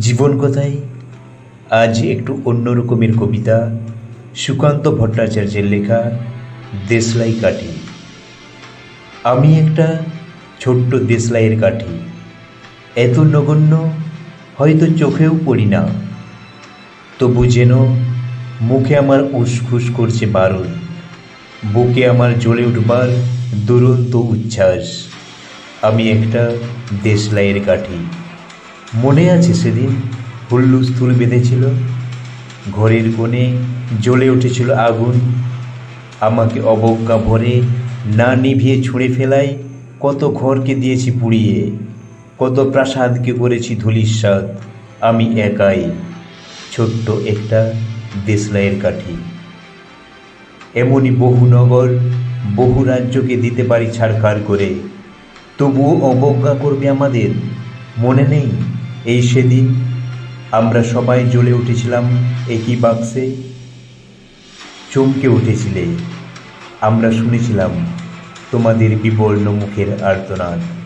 জীবন কথায়? আজ একটু অন্য রকমের কবিতা, সুকান্ত ভট্টাচার্যের লেখা, দেশলাই কাঠি। আমি একটা ছোট্ট দেশলাইয়ের কাঠি। এত নগণ্য, হয়তো চোখেও পড়ি না। তবু যেন মুখে আমার উসখুস করছে বারুদ বুকে আমার জ্বলে উঠবার দুরন্ত উচ্ছ্বাস। আমি একটা দেশলাইয়ের কাঠি। মনে আছে সেদিন? হুল্লু হুল্লুস্থুল বেঁধেছিল ঘরের কোণে জ্বলে উঠেছিল আগুন। আমাকে অবজ্ঞা ভরে না নিভিয়ে ছুঁড়ে ফেলায় কত ঘরকে দিয়েছি পুড়িয়ে, কত প্রাসাদকে করেছি ধুলিস্বাদ আমি একাই ছোট্ট একটা দেশলাইয়ের কাঠি। এমনই বহু নগর, বহু রাজ্যকে দিতে পারি ছাড়খাড় করে, তবুও অবজ্ঞা করবে আমাদের? মনে নেই? এই সেদিন আমরা সবাই জ্বলে উঠেছিলাম একই বাক্সে। চমকে উঠেছিলে। আমরা শুনেছিলাম তোমাদের বিবর্ণ মুখের আর্তনাদ।